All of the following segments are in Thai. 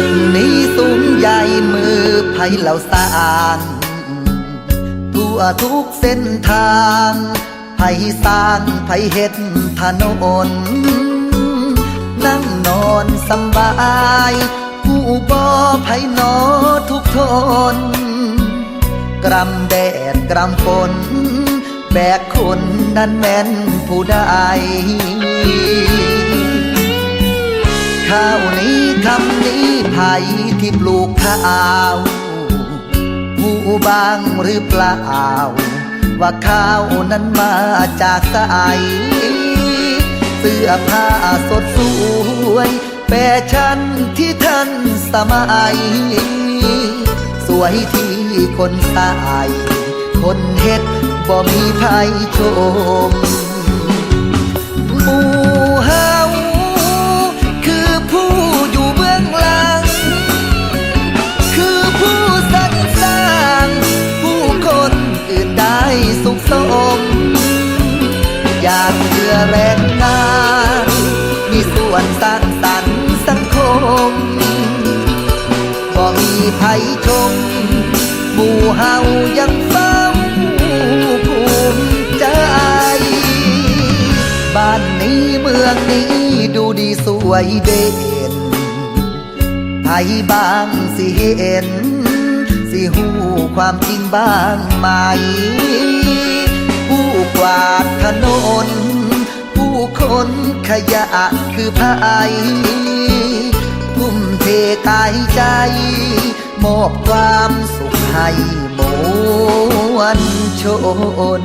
ตึกนี้สูงใหญ่มือไผ่เหล่าสร้างทั่วทุกเส้นทางไผ่สร้างไผ่เฮ็ดถนนนั่งนอนสบายผู้บ่ไผ่นอทุกทน กรำแดดกรำฝนแบกคนนั้นแม่นผู้ใด ข้าวนี้คำนี้ไผ่ที่ปลูกข้าวผู้บางหรือเปล่า ว่าข้าวนั้นมาจากสายเสื้อผ้าสดสวยแฟชั่นที่ทันสมัย สวยที่คนใส่คนเฮ็ดบ่มีภัยชม แรงงาน มีส่วนสร้างสรรค์สังคม บ่มีภัยชมหมู่เฮายังเฝ้าภูมิใจ บ้านนี้เมืองนี้ดูดีสวยเด่นไผบางสิเห็น สิหูความจริงบ้างไหมผู้กวาดถนน นขยะคือภายทุ่มเทกายใจ มอบความสุขให้มวลชน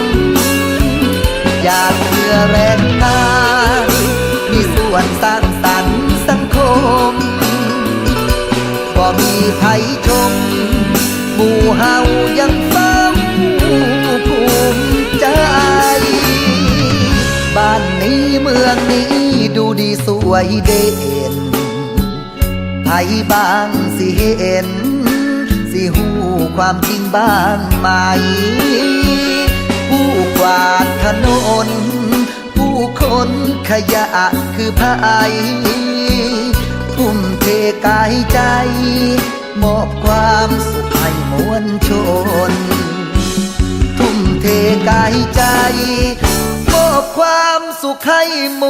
มอยากเพื่อแรงงานมีส่วนสร้างสรรค์สังคมบ่มีภัยชม หมู่เฮายังเฝ้าภูมิใจ บ้านนี้เมืองนี้ดูดีสวยเด่นไผบางสิเห็น สิหูความจริงบ้างไหมผู้ก วาดถนน ผู้คนขยะคือภายทุ่มเทกายใจ มอบความสุขให้มวลชน ทุ่มเทกายใจ มอบความสุขให้ม